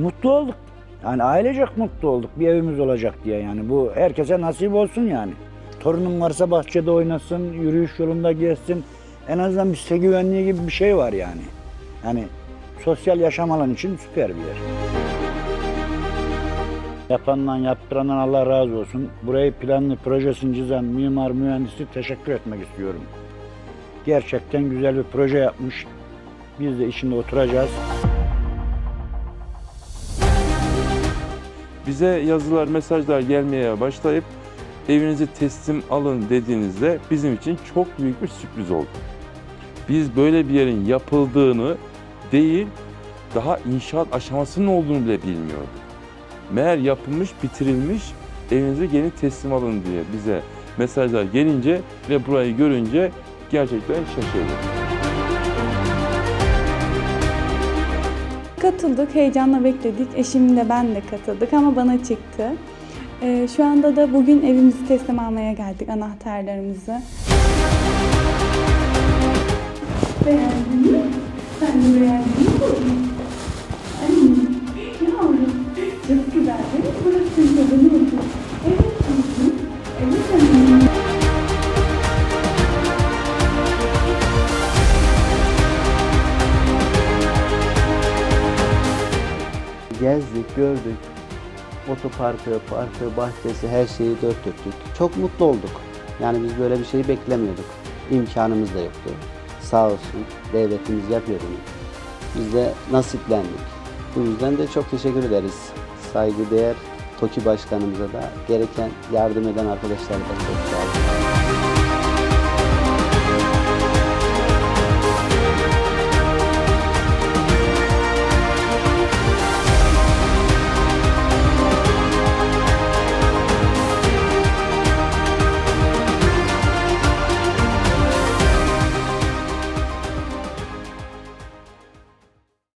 mutlu olduk. Yani ailecek mutlu olduk. Bir evimiz olacak diye yani. Bu herkese nasip olsun yani. Torunum varsa bahçede oynasın, yürüyüş yolunda gezsin. En azından bir site güvenliği gibi bir şey var yani. Yani sosyal yaşam alanı için süper bir yer. Yapandan yaptırandan Allah razı olsun. Burayı planlı projesini çizen mimar mühendisi teşekkür etmek istiyorum. Gerçekten güzel bir proje yapmış. Biz de içinde oturacağız. Bize yazılar, mesajlar gelmeye başlayıp evinizi teslim alın dediğinizde bizim için çok büyük bir sürpriz oldu. Biz böyle bir yerin yapıldığını değil, daha inşaat aşamasının olduğunu bile bilmiyorduk. Meğer yapılmış, bitirilmiş, evinize gelin teslim alın diye bize mesajlar gelince ve burayı görünce gerçekten şaşırdık. Katıldık, heyecanla bekledik. Eşimle ben de katıldık ama bana çıktı. Ee, şu anda da bugün evimizi teslim almaya geldik, anahtarlarımızı. Beğendin mi? Sen de beğendin Gezdik, gördük. Otoparkı, parkı, bahçesi her şeyi dört dörtlük. Çok mutlu olduk. Yani biz böyle bir şeyi beklemiyorduk. İmkanımız da yoktu. Sağ olsun devletimiz yapıyor bunu. Biz de nasiplendik. Bu yüzden de çok teşekkür ederiz. Saygıdeğer TOKİ Başkanımıza da gereken yardım eden arkadaşlara da çok